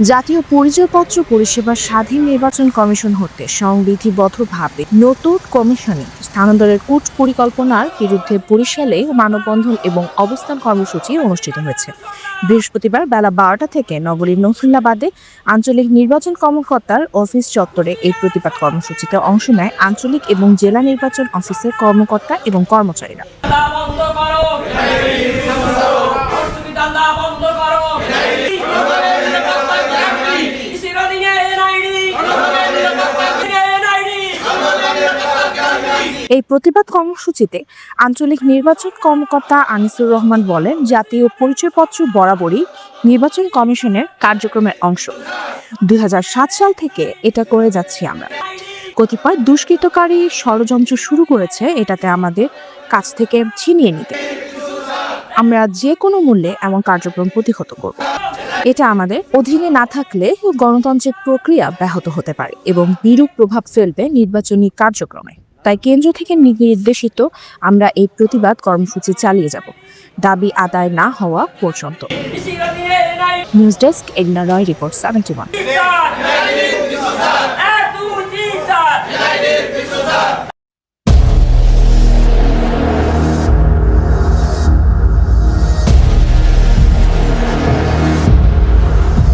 জাতীয় পরিচয়পত্র পরিষেবা স্বাধীন নির্বাচন কমিশন হতে সংবিধিবদ্ধভাবে নতুন কমিশনে স্থানান্তরের কূট পরিকল্পনার বিরুদ্ধে বরিশালে মানববন্ধন এবং অবস্থান কর্মসূচি অনুষ্ঠিত হয়েছে। বৃহস্পতিবার বেলা বারোটা থেকে নগরীর নথুল্লাবাদে আঞ্চলিক নির্বাচন কর্মকর্তার অফিস চত্বরে এই প্রতিবাদ কর্মসূচিতে অংশ নেয় আঞ্চলিক এবং জেলা নির্বাচন অফিসের কর্মকর্তা এবং কর্মচারীরা। বন্ধ করো। এই প্রতিবাদ কর্মসূচিতে আঞ্চলিক নির্বাচন কর্মকর্তা আনিসুর রহমান বলেন, জাতীয় পরিচয়পত্র বরাবরই নির্বাচন কমিশনের কার্যক্রমের অংশ। দু হাজার সাত সাল থেকে এটা করে যাচ্ছি আমরা। কতিপয় দুষ্কৃতকারী ষড়যন্ত্র শুরু করেছে এটাতে আমাদের কাছ থেকে ছিনিয়ে নিতে। আমরা যে কোনো মূল্যে এমন কার্যক্রম প্রতিহত করব। এটা আমাদের অধীনে না থাকলে গণতান্ত্রিক প্রক্রিয়া ব্যাহত হতে পারে এবং বিরূপ প্রভাব ফেলবে নির্বাচনী কার্যক্রমে। তাই কেন্দ্র থেকে নির্দেশিত আমরা এই প্রতিবাদ কর্মসূচি চালিয়ে যাব। দাবি আদায় না হওয়া পর্যন্ত। News desk Agna Roy report, seventy one.